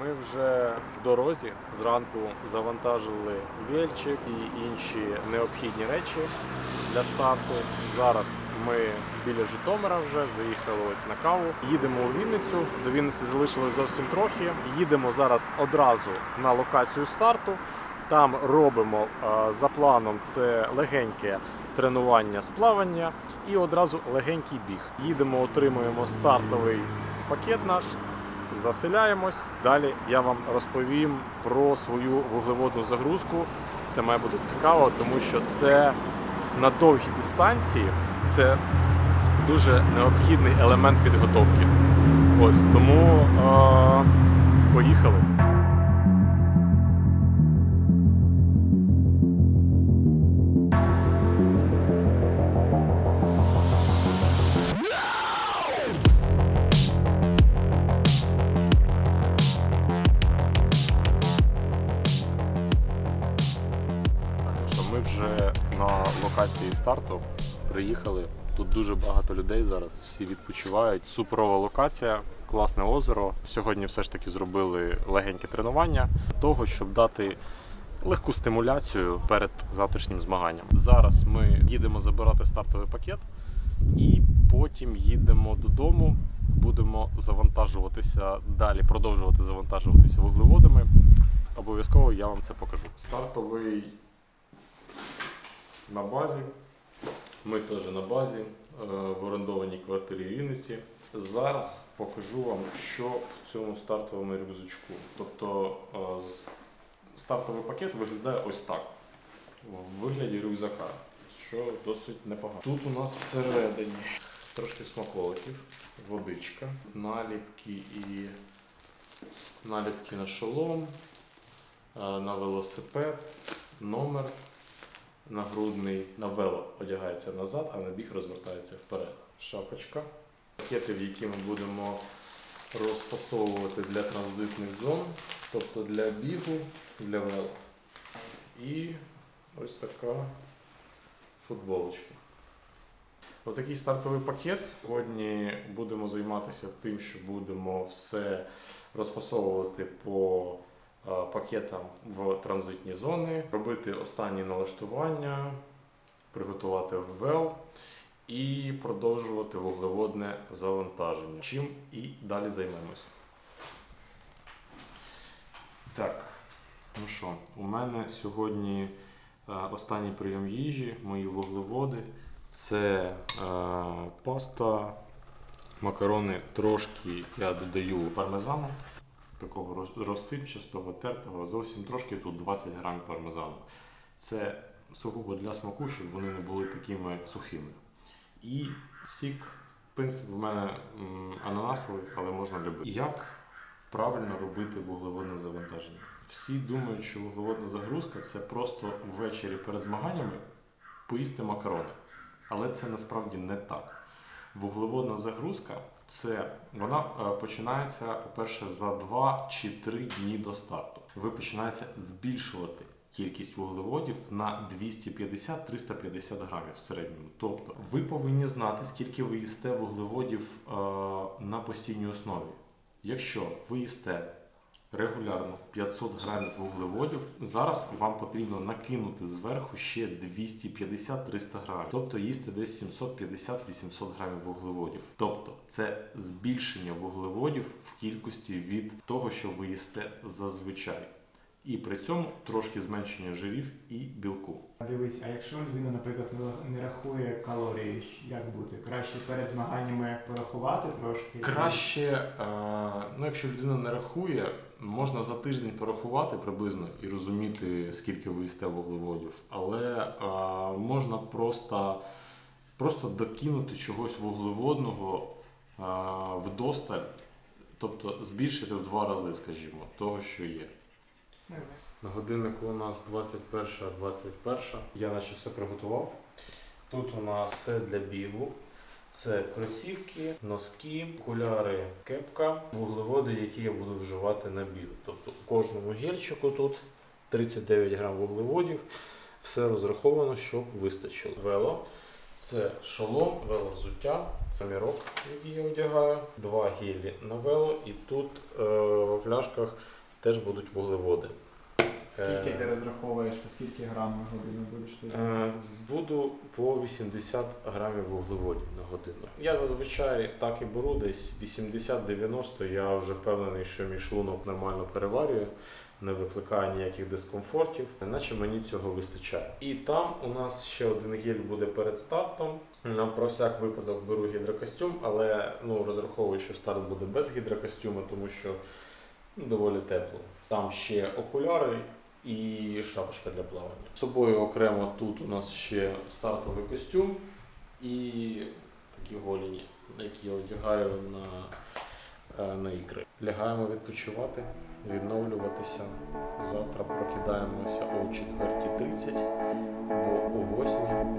Ми вже в дорозі зранку завантажили вельчик і інші необхідні речі для старту. Зараз ми біля Житомира вже заїхали ось на каву. Їдемо у Вінницю. До Вінниці залишилось зовсім трохи. Їдемо зараз одразу на локацію старту. Там робимо е, за планом це легеньке тренування з плавання і одразу легенький біг. Їдемо, отримуємо стартовий пакет наш, заселяємось. Далі я вам розповім про свою вуглеводну загрузку. Це має бути цікаво, тому що це на довгій дистанції це дуже необхідний елемент підготовки. Ось тому е, поїхали. Вже на локації старту приїхали. Тут дуже багато людей зараз, всі відпочивають. Суперова локація, класне озеро. Сьогодні все ж таки зробили легеньке тренування для того, щоб дати легку стимуляцію перед завтрашнім змаганням. Зараз ми їдемо забирати стартовий пакет і потім їдемо додому. Будемо завантажуватися далі, продовжувати завантажуватися вуглеводами. Обов'язково я вам це покажу. Стартовий на базі. Ми теж на базі е, в орендованій квартирі Вінниці. Зараз покажу вам, що в цьому стартовому рюкзачку. Тобто е, стартовий пакет виглядає ось так. В вигляді рюкзака, що досить непогано. Тут у нас всередині трошки смаколиків, водичка, наліпки і наліпки на шолом, е, на велосипед, номер нагрудний на вело одягається назад, а на біг розвертається вперед. Шапочка. Пакети, в які ми будемо розфасовувати для транзитних зон, тобто для бігу, для вело. І ось така футболочка. Отакий стартовий пакет. Сьогодні будемо займатися тим, що будемо все розфасовувати по пакетам в транзитні зони, робити останні налаштування, приготувати ввел і продовжувати вуглеводне завантаження. Чим і далі займемось. Так, ну що, у мене сьогодні е, останній прийом їжі, мої вуглеводи. Це е, паста, макарони трошки я додаю пармезану такого роз- розсипчастого, тертого, зовсім трошки тут 20 грам пармезану. Це сугубо для смаку, щоб вони не були такими сухими. І сік, в принципі, в мене ананасовий, але можна любити. Як правильно робити вуглеводне завантаження? Всі думають, що вуглеводна загрузка це просто ввечері перед змаганнями поїсти макарони. Але це насправді не так. Вуглеводна загрузка це вона е, починається, по-перше, за 2 чи 3 дні до старту. Ви починаєте збільшувати кількість вуглеводів на 250-350 грамів в середньому. Тобто ви повинні знати, скільки ви їсте вуглеводів е, на постійній основі. Якщо ви їсте регулярно 500 грамів вуглеводів, зараз вам потрібно накинути зверху ще 250-300 грамів, тобто їсти десь 750-800 грамів вуглеводів. Тобто це збільшення вуглеводів в кількості від того, що ви їсте зазвичай. І при цьому трошки зменшення жирів і білку. Дивись, а якщо людина, наприклад, не- рахує калорії, як бути? Краще перед змаганнями порахувати трошки? Краще, е, ну якщо людина не рахує, можна за тиждень порахувати приблизно і розуміти, скільки ви їсте вуглеводів. Але е, можна просто, просто докинути чогось вуглеводного е, вдосталь, тобто збільшити в два рази, скажімо, того, що є. На годиннику у нас 21.21. Я наче все приготував. Тут у нас все для бігу. Це кросівки, носки, окуляри, кепка, вуглеводи, які я буду вживати на біг. Тобто у кожному гельчику тут 39 грам вуглеводів. Все розраховано, щоб вистачило. Вело це шолом, веловзуття, Мірок, який я одягаю, два гелі на вело, і тут е, в пляшках теж будуть вуглеводи. Скільки Е, ти розраховуєш, по скільки грам на годину будеш? Е, Буду по 80 грамів вуглеводів на годину. Я зазвичай так і беру, десь 80-90. Я вже впевнений, що мій шлунок нормально переварює, не викликає ніяких дискомфортів, наче мені цього вистачає. І там у нас ще один гель буде перед стартом. Про всяк випадок беру гідрокостюм, але ну, розраховую, що старт буде без гідрокостюму, тому що ну, доволі тепло. Там ще окуляри і шапочка для плавання. З собою окремо тут у нас ще стартовий костюм і такі голіні, які я одягаю на, е, на ікри. Лягаємо відпочивати, відновлюватися. Завтра прокидаємося о 4.30, бо о 8 вже початок змагань.